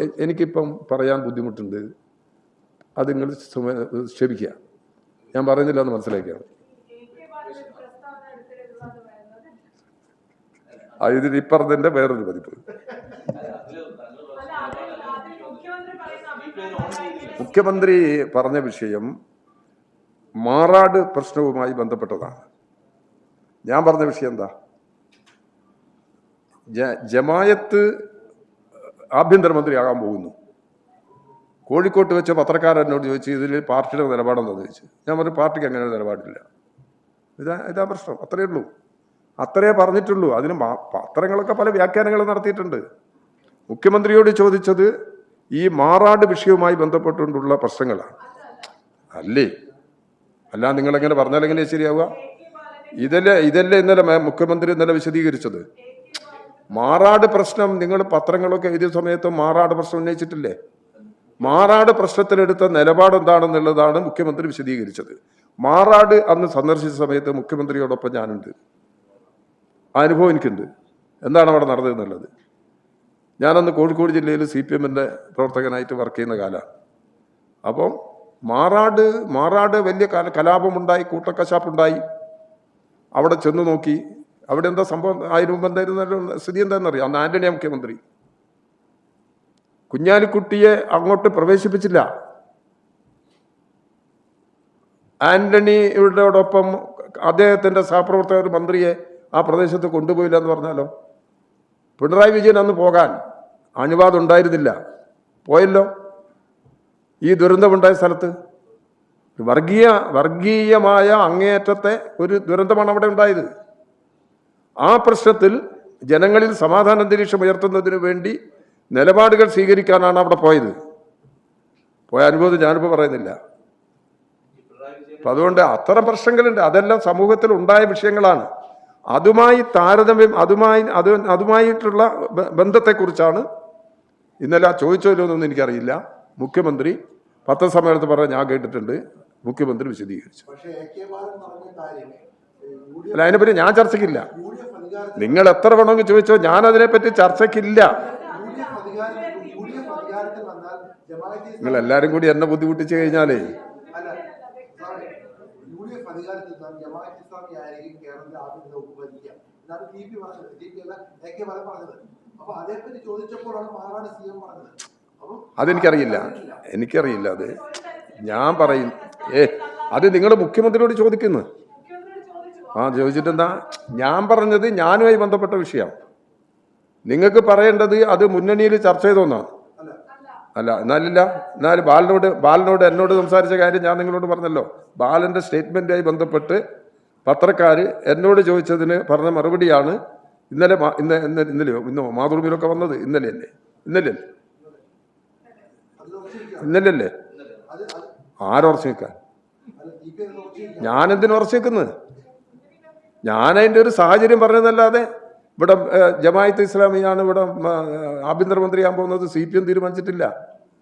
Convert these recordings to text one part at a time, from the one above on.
എനിക്ക് എനിക്കിപ്പം പറയാൻ ബുദ്ധിമുട്ടുണ്ട്. അത് നിങ്ങൾ ക്ഷമിക്കുക. ഞാൻ പറയുന്നില്ല എന്ന് മനസ്സിലാക്കിയാണ്. ആ, ഇത് ഇപ്പറതിന്റെ വേറൊരു പതിപ്പ്. മുഖ്യമന്ത്രി പറഞ്ഞ വിഷയം മാറാട് പ്രശ്നവുമായി ബന്ധപ്പെട്ടതാണ്. ഞാൻ പറഞ്ഞ വിഷയം എന്താ? ജമായത്ത് ആഭ്യന്തരമന്ത്രിയാകാൻ പോകുന്നു. കോഴിക്കോട്ട് വെച്ച പത്രക്കാരൻ എന്നോട് ചോദിച്ചു ഇതിൽ പാർട്ടിയുടെ നിലപാടെന്ന് ചോദിച്ചു. ഞാൻ പറഞ്ഞു പാർട്ടിക്ക് അങ്ങനെ ഒരു നിലപാടില്ല. ഇതാ ഇതാ പ്രശ്നം. അത്രയേ ഉള്ളൂ. അത്രയേ പറഞ്ഞിട്ടുള്ളൂ. അതിന് പത്രങ്ങളൊക്കെ പല വ്യാഖ്യാനങ്ങൾ നടത്തിയിട്ടുണ്ട്. മുഖ്യമന്ത്രിയോട് ചോദിച്ചത് ഈ മാറാട് വിഷയവുമായി ബന്ധപ്പെട്ടുകൊണ്ടുള്ള പ്രശ്നങ്ങളാണ്. അല്ലേ? അല്ല നിങ്ങളെങ്ങനെ പറഞ്ഞാൽ എങ്ങനെ ശരിയാവുക? ഇതല്ലേ ഇതല്ലേ ഇന്നലെ മുഖ്യമന്ത്രി ഇന്നലെ വിശദീകരിച്ചത്. മാറാട് പ്രശ്നം നിങ്ങൾ പത്രങ്ങളൊക്കെ എഴുതിയ സമയത്ത് മാറാട് പ്രശ്നം ഉന്നയിച്ചിട്ടില്ലേ? മാറാട് പ്രശ്നത്തിലെടുത്ത നിലപാട് എന്താണെന്നുള്ളതാണ് മുഖ്യമന്ത്രി വിശദീകരിച്ചത്. മാറാട് അന്ന് സന്ദർശിച്ച സമയത്ത് മുഖ്യമന്ത്രിയോടൊപ്പം ഞാനുണ്ട്. അനുഭവം എനിക്കുണ്ട്. എന്താണ് അവിടെ നടന്നതെന്നുള്ളത്? ഞാനന്ന് കോഴിക്കോട് ജില്ലയിൽ സി പി എമ്മിന്റെ പ്രവർത്തകനായിട്ട് വർക്ക് ചെയ്യുന്ന കാലമാണ്. അപ്പം മാറാട് മാറാട് വലിയ കല കലാപമുണ്ടായി കൂട്ടക്കശാപ്പുണ്ടായി. അവിടെ ചെന്ന് നോക്കി അവിടെ എന്താ സംഭവം ആയിരം മുമ്പ് എന്തായിരുന്നു സ്ഥിതി എന്താണെന്നറിയാം അന്ന് ആന്റണിയ മുഖ്യമന്ത്രി. കുഞ്ഞാലിക്കുട്ടിയെ അങ്ങോട്ട് പ്രവേശിപ്പിച്ചില്ല. ആന്റണിയുടെയോടൊപ്പം അദ്ദേഹത്തിന്റെ സഹപ്രവർത്തകർ മന്ത്രിയെ ആ പ്രദേശത്ത് കൊണ്ടുപോയില്ല എന്ന് പറഞ്ഞാലോ? പിണറായി വിജയൻ അന്ന് പോകാൻ അനുവാദം ഉണ്ടായിരുന്നില്ല. പോയല്ലോ. ഈ ദുരന്തമുണ്ടായ സ്ഥലത്ത്. വർഗീയ വർഗീയമായ അങ്ങേയറ്റത്തെ ഒരു ദുരന്തമാണ് അവിടെ ഉണ്ടായത്. ആ പ്രശ്നത്തിൽ ജനങ്ങളിൽ സമാധാന അന്തരീക്ഷം ഉയർത്തുന്നതിന് വേണ്ടി നിലപാടുകൾ സ്വീകരിക്കാനാണ് അവിടെ പോയത്. പോയ അനുഭവം ഞാനിപ്പോൾ പറയുന്നില്ല. അപ്പം അതുകൊണ്ട് അത്തരം പ്രശ്നങ്ങളുണ്ട്. അതെല്ലാം സമൂഹത്തിൽ ഉണ്ടായ വിഷയങ്ങളാണ്. അതുമായി താരതമ്യം അതുമായി അത് അതുമായിട്ടുള്ള ബന്ധത്തെക്കുറിച്ചാണ് ഇന്നലെ ചോദിച്ചല്ലോ എന്നൊന്നും എനിക്കറിയില്ല. മുഖ്യമന്ത്രി പത്രസമ്മേളനത്തിൽ പറഞ്ഞ ഞാൻ കേട്ടിട്ടുണ്ട്. മുഖ്യമന്ത്രി വിശദീകരിച്ചു. പക്ഷേ അല്ല അതിനെപ്പറ്റി ഞാൻ ചർച്ചയ്ക്കില്ല. നിങ്ങൾ എത്ര വേണമെങ്കിൽ ചോദിച്ചോ ഞാൻ അതിനെപ്പറ്റി ചർച്ചയ്ക്കില്ല. നിങ്ങൾ എല്ലാരും കൂടി എന്നെ ബുദ്ധിമുട്ടിച്ചു കഴിഞ്ഞാലേ. അതെനിക്കറിയില്ല. എനിക്കറിയില്ല അത്. ഞാൻ പറയും. ഏ അത് നിങ്ങൾ മുഖ്യമന്ത്രിയോട് ചോദിക്കുന്നു. ആ ചോദിച്ചിട്ട് എന്താ ഞാൻ പറഞ്ഞത് ഞാനുമായി ബന്ധപ്പെട്ട വിഷയം. നിങ്ങൾക്ക് പറയേണ്ടത് അത് മുന്നണിയിൽ ചർച്ച ചെയ്തോന്നാണ് അല്ല എന്നാലില്ല. എന്നാൽ ബാലനോട് ബാലനോട് എന്നോട് സംസാരിച്ച കാര്യം ഞാൻ നിങ്ങളോട് പറഞ്ഞല്ലോ. ബാലന്റെ സ്റ്റേറ്റ്മെന്റുമായി ബന്ധപ്പെട്ട് പത്രക്കാർ എന്നോട് ചോദിച്ചതിന് പറഞ്ഞ മറുപടിയാണ് ഇന്നലെ ഇന്ന് ഇന്ന് ഇന്ന- ഇന്നലെയോ ഇന്നോ മാതൃഭൂമിയിലൊക്കെ വന്നത്. ഇന്നലെയല്ലേ ആരുറച്ചു നിൽക്കാൻ അല്ല? ഉറച്ചിരിക്കുക ഞാനെന്തിനു ഉറച്ചു നിൽക്കുന്നത് ഞാൻ അതിന്റെ ഒരു സാഹചര്യം പറഞ്ഞതല്ലാതെ ഇവിടെ ജമായത്ത് ഇസ്ലാമിയാണ് ഇവിടെ ആഭ്യന്തരമന്ത്രിയാൻ പോകുന്നത് സി പി എം തീരുമാനിച്ചിട്ടില്ല.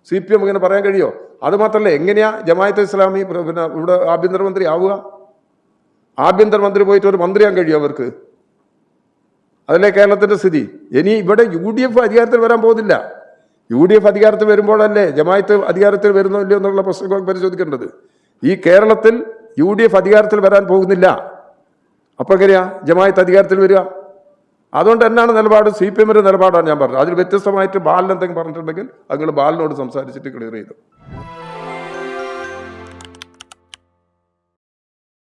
സി പി എം ഇങ്ങനെ പറയാൻ കഴിയോ? അത് മാത്രമല്ല എങ്ങനെയാ ജമായത്ത് ഇസ്ലാമി പിന്നെ ഇവിടെ ആഭ്യന്തരമന്ത്രി ആവുക? ആഭ്യന്തരമന്ത്രി പോയിട്ട് ഒരു മന്ത്രിയാൻ കഴിയും അവർക്ക്? അതല്ലേ കേരളത്തിന്റെ സ്ഥിതി. ഇനി ഇവിടെ യു ഡി എഫ് അധികാരത്തിൽ വരാൻ പോകുന്നില്ല. യു ഡി എഫ് അധികാരത്തിൽ വരുമ്പോഴല്ലേ ജമായത്ത് അധികാരത്തിൽ വരുന്നോ ഇല്ലയോ എന്നുള്ള പ്രശ്നങ്ങൾ പരിശോധിക്കേണ്ടത്. ഈ കേരളത്തിൽ യു ഡി എഫ് അധികാരത്തിൽ വരാൻ പോകുന്നില്ല. അപ്പൊ എങ്ങനെയാ? ജമായത്ത് അധികാരത്തിൽ വരിക. അതുകൊണ്ട് എന്നാണ് നിലപാട്? സി പി എമ്മിന്റെ നിലപാടാണ് ഞാൻ പറഞ്ഞത്. അതിൽ വ്യത്യസ്തമായിട്ട് ബാലിനെന്തെങ്കിലും പറഞ്ഞിട്ടുണ്ടെങ്കിൽ അത് നിങ്ങൾ ബാലിനോട് സംസാരിച്ചിട്ട് ക്ലിയർ ചെയ്തു.